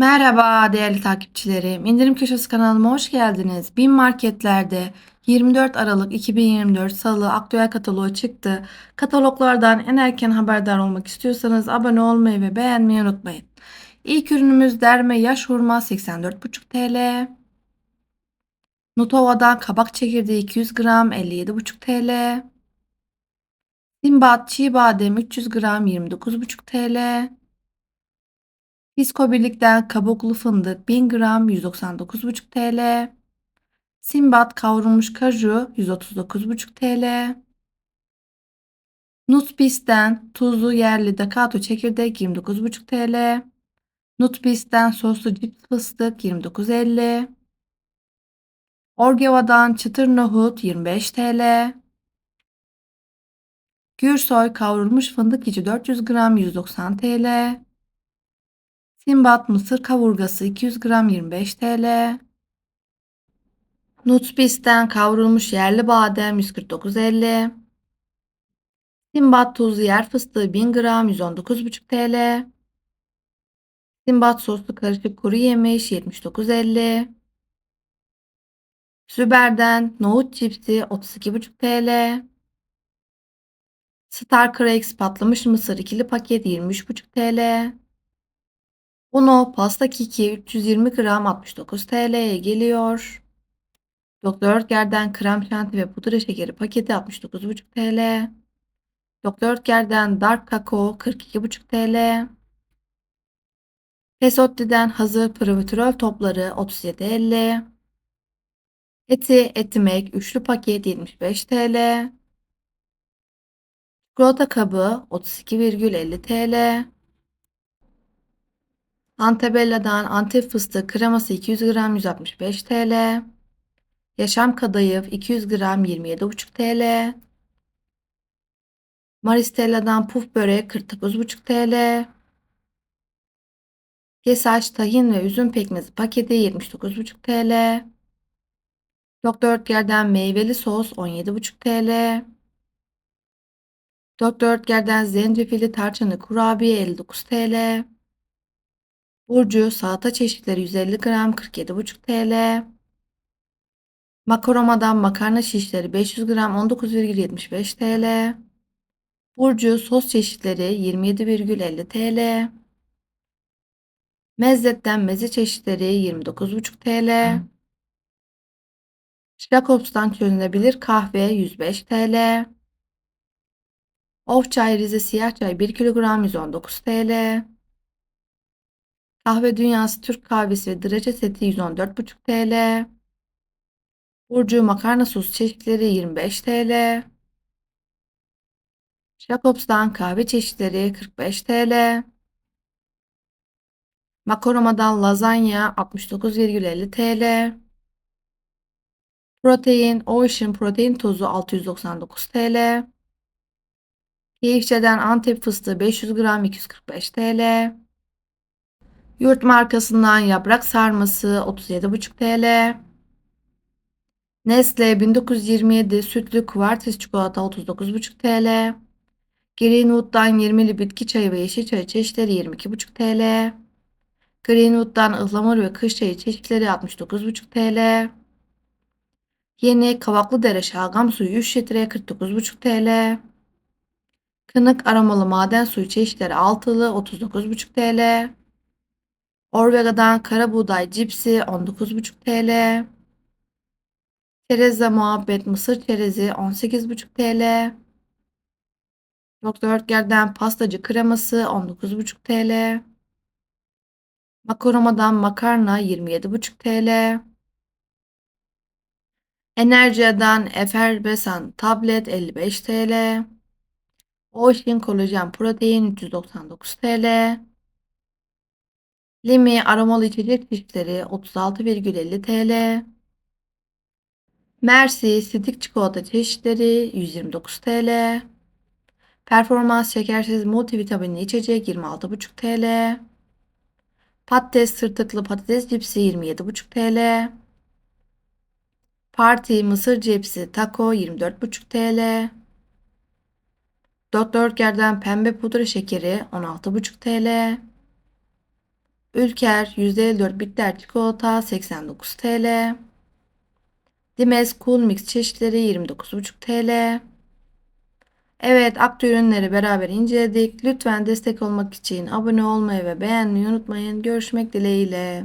Merhaba değerli takipçilerim. İndirim Köşesi kanalıma hoş geldiniz. Bin marketlerde 24 Aralık 2024 Salı aktüel kataloğu çıktı. Kataloglardan en erken haberdar olmak istiyorsanız abone olmayı ve beğenmeyi unutmayın. İlk ürünümüz derme yaş hurma 84,5 TL. Nutova'dan kabak çekirdeği 200 gram 57,5 TL. Simbat çiğ badem 300 gram 29,5 TL. Fisko Birlik'ten kabuklu fındık 1000 gram 199,5 TL. Simbat kavrulmuş kaju 139,5 TL. Nutbis'ten tuzlu yerli dakato çekirdek 29,5 TL. Nutbis'ten soslu cips fıstık 29,50. Orgeva'dan çıtır nohut 25 TL. Gürsoy kavrulmuş fındık içi 400 gram 190 TL. Simbat mısır kavurgası 200 gram 25 TL. Nutbis'ten kavrulmuş yerli badem 149.50. Simbat tuzlu yer fıstığı 1000 gram 119,5 TL. Simbat soslu karışık kuru yemiş 79.50. Süber'den nohut cipsi 32,5 TL. Star Cracks patlamış mısır ikili paket 23,5 TL. Uno pasta keki 320 gram 69 TL'ye geliyor. Doktor Oetker'den krem şanti ve pudra şekeri paketi 69,5 TL. Doktor Oetker'den dark kakao 42,5 TL. Pesotti'den hazır profiterol topları 37,50. Eti etimek üçlü paket 75 TL. Çikolata kabı 32,50 TL. Antebella'dan Antep fıstığı kreması 200 gram 165 TL. Yaşam kadayıf 200 gram 27,5 TL. Maristella'dan puf börek 49,5 TL. Gesaç tahin ve üzüm pekmezi paketi 79,5 TL. Doktor Oetker'den meyveli sos 17,5 TL. Doktor Oetker'den zencefilli tarçınlı kurabiye 59 TL. Burcu salata çeşitleri 150 gram 47,5 TL. Makaroma'dan makarna şişleri 500 gram 19,75 TL. Burcu sos çeşitleri 27,50 TL. Mezzet'ten meze çeşitleri 29,5 TL. Jacobs'tan çözünebilir kahve 105 TL. Of çay Rize siyah çay 1 kilogram 119 TL. Kahve Dünyası Türk kahvesi ve draca seti 114,5 TL. Burcu makarna sos çeşitleri 25 TL. Jacobs'tan kahve çeşitleri 45 TL. Makaroma'dan lazanya 69,50 TL. Protein Ocean protein tozu 699 TL. Keyifçe'den Antep fıstığı 500 gram 245 TL. Yurt markasından yaprak sarması 37,5 TL. Nestle 1927 sütlü kuvartis çikolata 39,5 TL. Greenwood'dan 20'li bitki çayı ve yeşil çay çeşitleri 22,5 TL. Greenwood'dan ıhlamur ve kış çayı çeşitleri 69,5 TL. Yeni kavaklı dere şalgam suyu 3 litre 49,5 TL. Kınık aromalı maden suyu çeşitleri altılı 39,5 TL. Orvega'dan kara buğday cipsi 19,5 TL. Tereza muhabbet mısır çerezi 18,5 TL. Doktor Oetker'den pastacı kreması 19,5 TL. Makaroma'dan makarna 27,5 TL. Energia'dan Efervesan tablet 55 TL. Ocean kolajen protein 399 TL. Limi aromalı içecek çeşitleri 36,50 TL. Mersi stick çikolata çeşitleri 129 TL. Performans şekersiz multivitaminli içecek 26,5 TL. Patates sırtıklı patates cipsi 27,5 TL. Parti mısır cipsi taco 24,5 TL. Doktor Oetker'den pembe pudra şekeri 16,5 TL. Ülker %54 bitter çikolata 89 TL. Dimes Cool Mix çeşitleri 29,5 TL. Evet, Aktu ürünleri beraber inceledik. Lütfen destek olmak için abone olmayı ve beğenmeyi unutmayın. Görüşmek dileğiyle.